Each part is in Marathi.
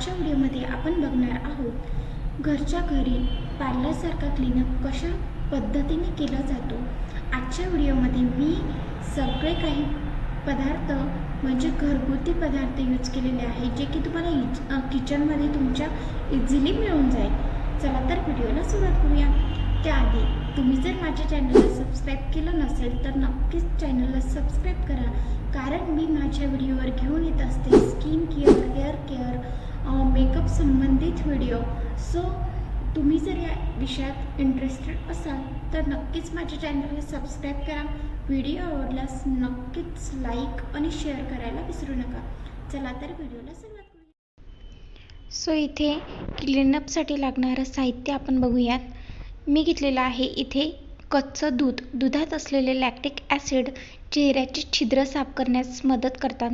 आजच्या व्हिडिओमध्ये आपण बघणार आहोत घरच्या घरी पार्लरसारखा क्लीनअप कशा पद्धतीने केला जातो. आजच्या व्हिडिओमध्ये मी सगळे काही पदार्थ म्हणजे घरगुती पदार्थ यूज केलेले आहेत जे की तुम्हाला इच किचनमध्ये तुमच्या इझिली मिळून जाईल. चला तर व्हिडिओला सुरुवात करूया. त्याआधी तुम्ही जर माझ्या चॅनलला सबस्क्राईब केलं नसेल तर नक्कीच चॅनलला सबस्क्राईब करा. कारण मी माझ्या व्हिडिओवर घेऊन येत असते. Skin care hair care makeup संबंधित व्हिडिओ सो तुम्ही जर या विषयात इंटरेस्टेड असाल तर नक्कीच माझ्या चॅनलला सबस्क्राईब करा. व्हिडिओ आवडल्यास नक्कीच लाईक आणि शेअर करायला विसरू नका. चला तर व्हिडिओला सुरुवात करूया. सो इथे क्लीनअपसाठी लागणारं साहित्य आपण बघूयात. मी घेतलेलं आहे इथे कच्चं दूध दुधात असलेले लॅक्टिक ॲसिड चेहऱ्याची छिद्र साफ करण्यास मदत करतात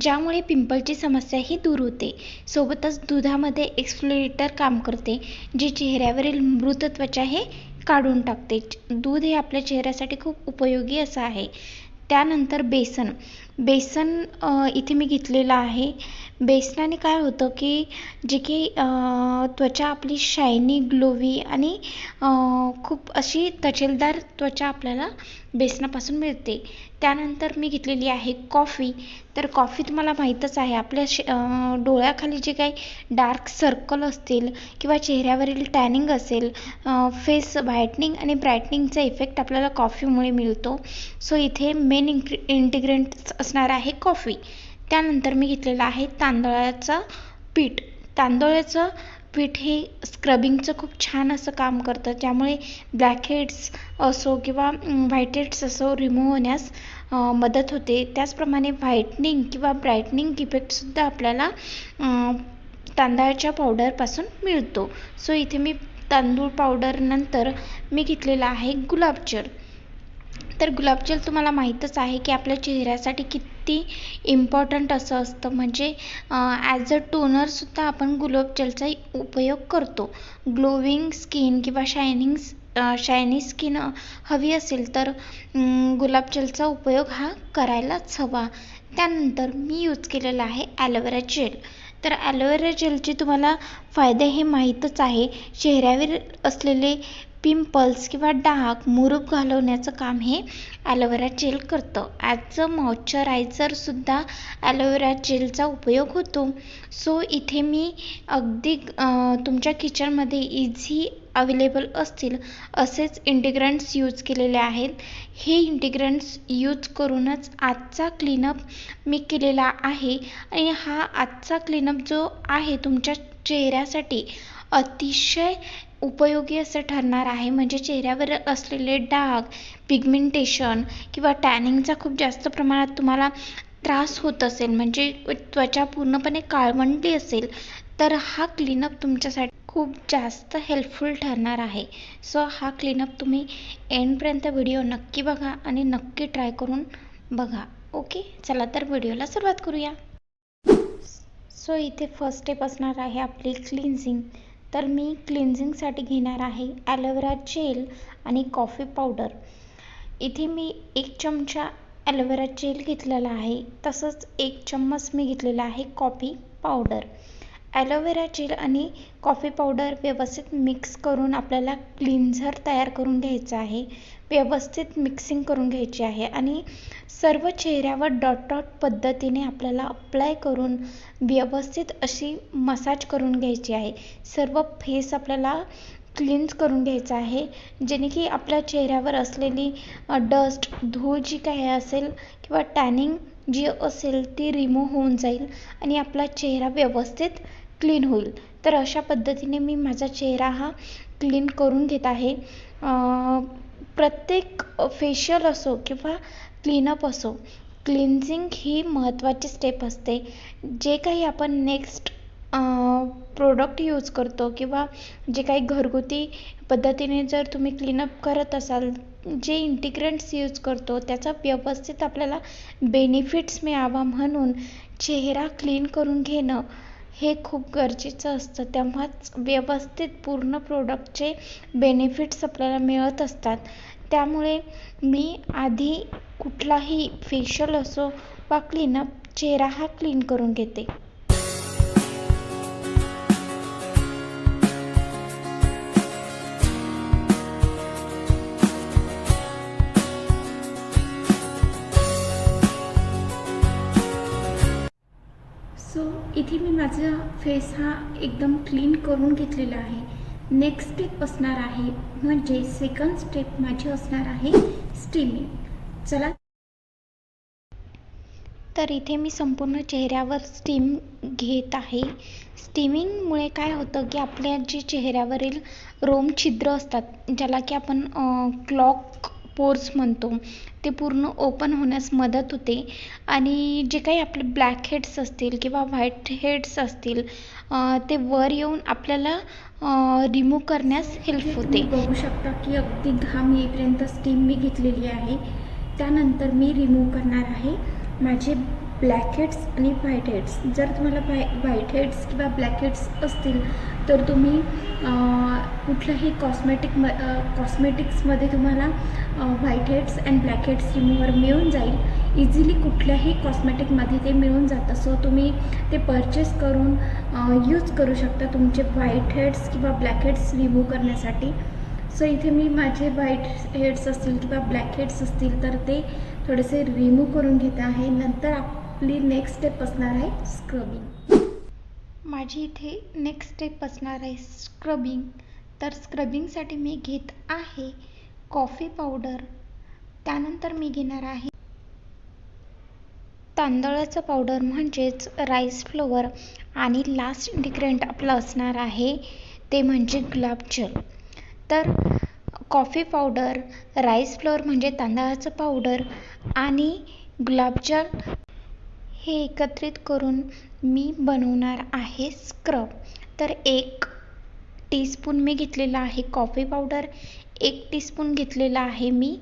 ज्यामुळे पिंपलची समस्याही दूर होते. सोबतच दुधामध्ये एक्सफ्लोरेटर काम करते जे चेहऱ्यावरील मृत त्वचा हे काढून टाकते. दूध हे आपल्या चेहऱ्यासाठी खूप उपयोगी असं आहे. त्यानंतर बेसन. बेसन इथे मी घेतलेलं आहे. बेसनाने काय होतं की जे की त्वचा आपली शायनी ग्लोवी आणि खूप अशी तजेलदार त्वचा आपल्याला बेसनापासून मिळते. त्यानंतर मी घेतलेली आहे कॉफी तर कॉफी तुम्हाला माहीतच आहे आपल्या श डोळ्याखाली जे काही डार्क सर्कल असतील किंवा चेहऱ्यावरील टॅनिंग असेल फेस व्हाईटनिंग आणि ब्राईटनिंगचा इफेक्ट आपल्याला कॉफीमुळे मिळतो. सो इथे मेन इंग्री इंटिग्रेंट्स असणार आहे कॉफी. त्यानंतर मी घेतलेलं आहे तांदळाचं पीठ. तांदळाचं पीठ हे स्क्रबिंगचं खूप छान असं काम करतं. ज्यामुळे ब्लॅकहेड्स असो किंवा व्हाईट हेड्स असो रिमूव्ह होण्यास मदत होते. त्याचप्रमाणे व्हाईटनिंग किंवा ब्राईटनिंग इफेक्टसुद्धा आपल्याला तांदळाच्या पावडरपासून मिळतो. सो इथे मी तांदूळ पावडरनंतर मी घेतलेला आहे गुलाबजल तर गुलाबजल तुम्हाला माहीतच आहे की आपल्या चेहऱ्यासाठी किती इम्पॉर्टंट असं असतं. म्हणजे ॲज अ टोनरसुद्धा आपण गुलाबजलचा उपयोग करतो. ग्लोविंग स्किन किंवा शायनिंग शायनी स्किन हवी असेल तर गुलाबजलचा उपयोग हा करायलाच हवा. त्यानंतर मी यूज केलेला आहे ॲलोवेरा जेल तर ॲलोवेरा जेलचे तुम्हाला फायदे हे माहीतच आहे. चेहऱ्यावर असलेले पिंपल्स किंवा डाग मुरूप घालवण्याचं काम हे ॲलोवेरा जेल करतं. ॲज अ मॉइश्चरायझरसुद्धा ॲलोवेरा जेलचा उपयोग होतो. सो इथे मी अगदी तुमच्या किचनमध्ये इझी अवेलेबल असतील असेच इंटिग्रंट्स यूज केलेले आहेत. हे इंटिग्रंट्स यूज करूनच आजचा क्लीनअप मी केलेला आहे. आणि हा आजचा क्लीनअप जो आहे तुमच्या चेहऱ्यासाठी अतिशय उपयोगी असं ठरणार आहे. म्हणजे चेहऱ्यावर असलेले डाग पिगमेंटेशन किंवा टॅनिंगचा खूप जास्त प्रमाणात तुम्हाला त्रास होत असेल. म्हणजे त्वचा पूर्णपणे काळवंडली असेल तर हा क्लीनअप तुमच्यासाठी खूप जास्त हेल्पफुल ठरणार आहे. सो हा क्लीनअप तुम्ही एंडपर्यंत व्हिडिओ नक्की बघा आणि नक्की ट्राय करून बघा. ओके चला तर व्हिडिओला सुरुवात करूया. सो इथे फर्स्ट स्टेप असणार आहे आपली क्लिन्झिंग तर मी क्लिन्झिंगसाठी घेणार आहे ॲलोवेरा जेल आणि कॉफी पावडर. इथे मी एक चमचा ॲलोवेरा जेल घेतलेला आहे. तसंच एक चम्मच मी घेतलेला आहे coffee powder. Aloe vera gel आणि कॉफी पावडर व्यवस्थित मिक्स करून आपल्याला क्लिन्झर तयार करून घ्यायचं आहे. व्यवस्थित मिक्सिंग करून घ्यायची आहे आणि सर्व चेहऱ्यावर डॉट डॉट पद्धतीने आपल्याला अप्लाय करून व्यवस्थित अशी मसाज करून घ्यायची आहे. सर्व फेस आपल्याला क्लीन्स करून घ्यायचं आहे. जेणे की आपल्या चेहऱ्यावर असलेली डस्ट धूळ जी काही असेल किंवा टॅनिंग जी असेल ती रिमूव्ह होऊन जाईल आणि आपला चेहरा व्यवस्थित क्लीन होईल. तर अशा पद्धतीने मी माझा चेहरा हा क्लीन करून घेत आहे. प्रत्येक फेशियल असो किंवा क्लीनअप असो क्लिन्झिंग ही महत्त्वाची स्टेप असते. जे काही आपण नेक्स्ट प्रोडक्ट यूज करतो किंवा जे काही घरगुती पद्धतीने जर तुम्ही क्लीनअप करत असाल जे इंटिग्रेंट्स यूज करतो त्याचा व्यवस्थित आपल्याला बेनिफिट्स मिळावा म्हणून चेहरा क्लीन करून घेणं हे खूप गरजेचं असतं. तेव्हाच व्यवस्थित पूर्ण प्रोडक्टचे बेनिफिट्स आपल्याला मिळत असतात. त्यामुळे मी आधी कुठलाही फेशियल असो वा क्लीनअप चेहरा हा क्लीन करून घेते. इथे मी माझा फेस हा एकदम क्लीन करून घेतलेला आहे. नेक्स्ट स्टेप असणार आहे म्हणजे सेकंड स्टेप माझी असणार आहे स्टीमिंग चला. तर इथे मी संपूर्ण चेहऱ्यावर स्टीम घेत आहे. स्टीमिंगमुळे काय होतं की आपल्या जे चेहऱ्यावरील रोम छिद्र असतात ज्याला की आपण क्लॉक पोर्स म्हणतो ते पूर्ण ओपन होण्यास मदत होते. आणि जे काही आपले ब्लॅक हेड्स असतील किंवा व्हाईट हेड्स असतील ते वर येऊन आपल्याला रिमूव्ह करण्यास हेल्प होते. बघू शकता की अगदी घाम येईपर्यंत स्टीम मी घेतलेली आहे. त्यानंतर मी रिमूव्ह करणार आहे माझे ब्लॅक हेड्स आणि व्हाईट हेड्स जर तुम्हाला व्हाय व्हाईट हेड्स किंवा ब्लॅक हेड्स असतील तर तुम्ही कुठल्याही कॉस्मेटिक म कॉस्मेटिक्समध्ये तुम्हाला white heads and black heads remover मिळून जाईल. इझिली कुठल्याही कॉस्मेटिकमध्ये ते मिळून जातं. सो तुम्ही ते परचेस करून यूज करू शकता तुमचे व्हाईट हेड्स किंवा ब्लॅक हेड्स रिमूव्ह करण्यासाठी. सो इथे मी माझे व्हाईट हेड्स असतील किंवा ब्लॅक हेड्स असतील तर ते थोडेसे रिमूव्ह करून घेते आहे. नंतर आप आपली नेक्स्ट स्टेप असणार आहे स्क्रबिंग माझी इथे नेक्स्ट स्टेप असणार आहे स्क्रबिंग तर स्क्रबिंगसाठी मी घेत आहे कॉफी पावडर त्यानंतर मी घेणार आहे तांदळाचं पावडर म्हणजेच राईस फ्लोअर आणि लास्ट इंडिग्रेंट आपलं असणार आहे ते म्हणजे गुलाबजल तर कॉफी पावडर राईस फ्लोअर म्हणजे तांदळाचं पावडर आणि गुलाबजल हे एकत्रित करून मी बनवणार आहे स्क्रब तर एक टीस्पून मी घेतलेला आहे कॉफी पावडर एक टीस्पून घेतलेला आहे मी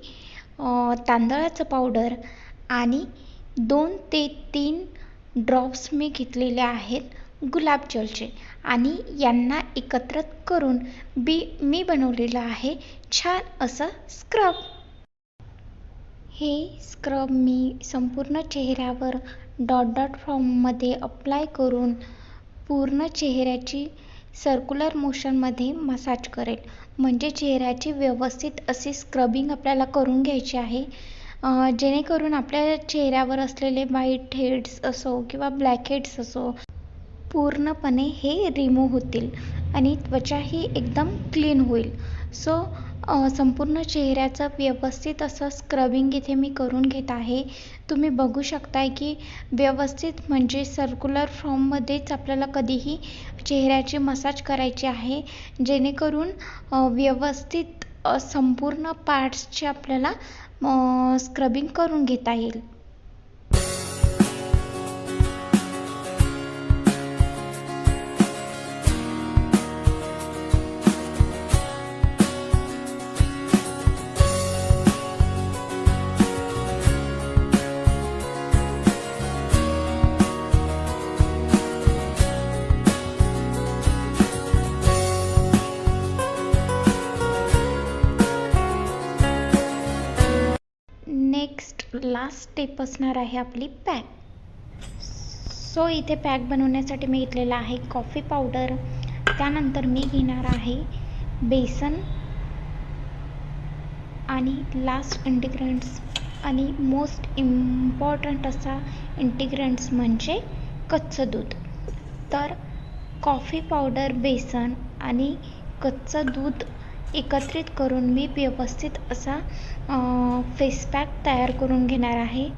तांदळाचं पावडर आणि दोन ते तीन ड्रॉप्स मी घेतलेले आहेत गुलाबजलचे आणि यांना एकत्रित करून बी मी बनवलेलं आहे छान असं स्क्रब हे स्क्रब मी संपूर्ण चेहऱ्यावर डॉट डॉट फॉर्ममध्ये अप्लाय करून पूर्ण चेहऱ्याची सर्क्युलर मोशनमध्ये मसाज करेल. म्हणजे चेहऱ्याची व्यवस्थित अशी स्क्रबिंग आपल्याला करून घ्यायची आहे. जेणेकरून आपल्या चेहऱ्यावर असलेले व्हाईट हेड्स असो किंवा ब्लॅक हेड्स असो पूर्णपणे हे रिमूव्ह होतील आणि त्वचाही एकदम क्लीन होईल. सो संपूर्ण चेहऱ्याचं व्यवस्थित असं स्क्रबिंग इथे मी करून घेत आहे. तुम्ही बघू शकताय की व्यवस्थित म्हणजे सर्क्युलर फॉर्ममध्येच आपल्याला कधीही चेहऱ्याची मसाज करायची आहे. जेणेकरून व्यवस्थित संपूर्ण पार्ट्सची आपल्याला स्क्रबिंग करून घेता येईल. लास्ट स्टेप असणार आहे आपली पॅक सो इथे पॅक बनवण्यासाठी मी घेतलेला आहे कॉफी पावडर त्यानंतर मी घेणार आहे बेसन आणि लास्ट इंटिग्रंट्स आणि मोस्ट इम्पॉर्टंट असा इंटिग्रंट्स म्हणजे कच्चं दूध. तर कॉफी पावडर बेसन आणि कच्चं दूध एकत्रित करून मी व्यवस्थित असा फेस पॅक तयार करून घेणार आहे.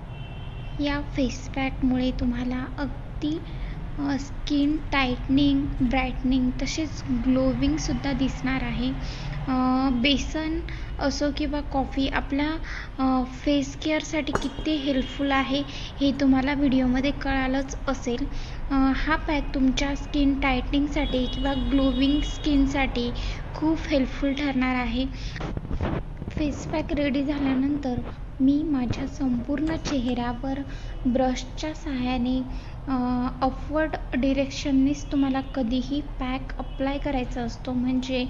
या फेस पॅकमुळे तुम्हाला अगदी स्किन टाईटनिंग ब्राईटनिंग तसेच ग्लोविंगसुद्धा दिसणार आहे. बेसन असो किंवा कॉफी आपल्या फेस केअरसाठी किती हेल्पफुल आहे हे तुम्हाला व्हिडिओमध्ये कळालंच असेल. हा पॅक तुमच्या स्किन टायटनिंगसाठी किंवा ग्लोविंग स्किनसाठी खूप हेल्पफुल ठरणार आहे. फेस पॅक रेडी झाल्यानंतर मी माझ्या संपूर्ण चेहऱ्यावर ब्रशच्या सहाय्याने अपवर्ड डिरेक्शननेच तुम्हाला कधीही पॅक अप्लाय करायचा असतो. म्हणजे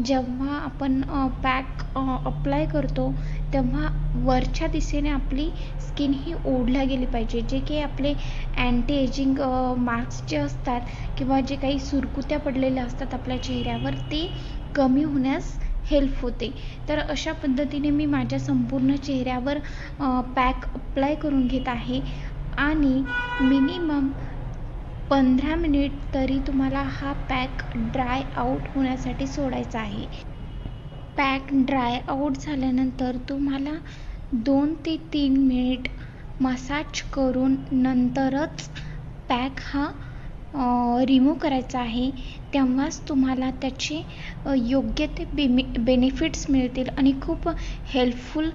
जेव्हा आपण पॅक अप्लाय करतो तेव्हा वरच्या दिशेने आपली स्किन ही ओढल्या गेली पाहिजे. जे काही आपले अँटी एजिंग मार्क्स जे असतात किंवा जे काही सुरकुत्या पडलेल्या असतात आपल्या चेहऱ्यावर ते कमी होण्यास हेल्प होते. तर अशा पद्धतीने मी माझ्या संपूर्ण चेहऱ्यावर पॅक अप्लाय करून घेत आहे. आणि मिनिमम पंधरा मिनिट तरी तुम्हाला हा पॅक ड्राय आऊट होण्यासाठी सोडायचा आहे. पॅक ड्राय आऊट झाल्यानंतर तुम्हाला दोन ते तीन मिनिट मसाज करून नंतरच पॅक हा रिमूव्ह करायचा आहे तेव्हाच तुम्हाला त्याचे योग्य ते बेमि बेनिफिट्स मिळतील आणि खूप हेल्पफुल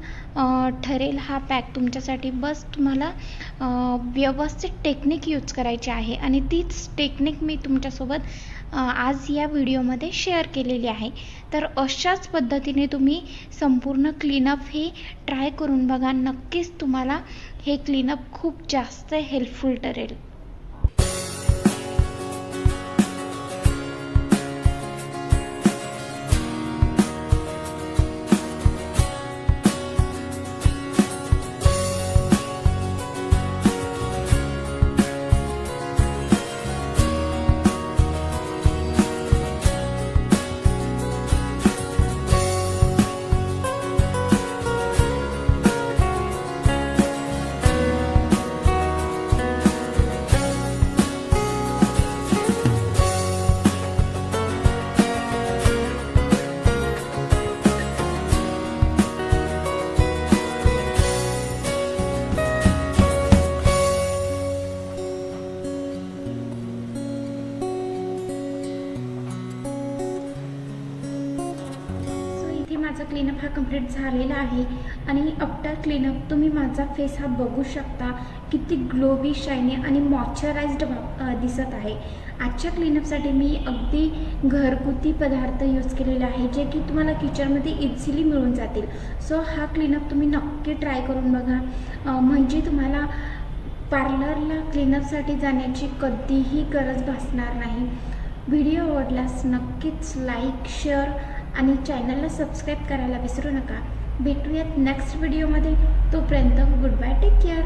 ठरेल हा पॅक तुमच्यासाठी. बस तुम्हाला व्यवस्थित टेक्निक यूज करायची आहे आणि तीच टेक्निक मी तुमच्यासोबत आज या व्हिडिओमध्ये शेअर केलेली आहे. तर अशाच पद्धतीने तुम्ही संपूर्ण क्लीनअप हे ट्राय करून बघा. नक्कीच तुम्हाला हे क्लीनअप खूप जास्त हेल्पफुल ठरेल. माझा क्लीनअप हा कंप्लीट झालेला आहे. आणि आफ्टर क्लीनअप तुम्ही माझा फेस हा बघू शकता किती ग्लोबी शायनी आणि मॉइश्चराइज्ड दिसत आहे. आजच्या क्लीनअपसाठी मी अगदी घरगुती पदार्थ यूज केलेले आहे जे की तुम्हाला किचनमध्ये इझिली मिळून जातील. सो हा क्लीनअप तुम्ही नक्की ट्राय करून बघा. म्हणजे तुम्हाला पार्लरला क्लीनअपसाठी जाण्याची कधीही गरज भासणार नाही. व्हिडिओ आवडल्यास नक्कीच लाईक शेअर आणि चॅनलला सबस्क्राईब करायला विसरू नका. भेटूयात नेक्स्ट व्हिडिओमध्ये तोपर्यंत गुड बाय टेक केअर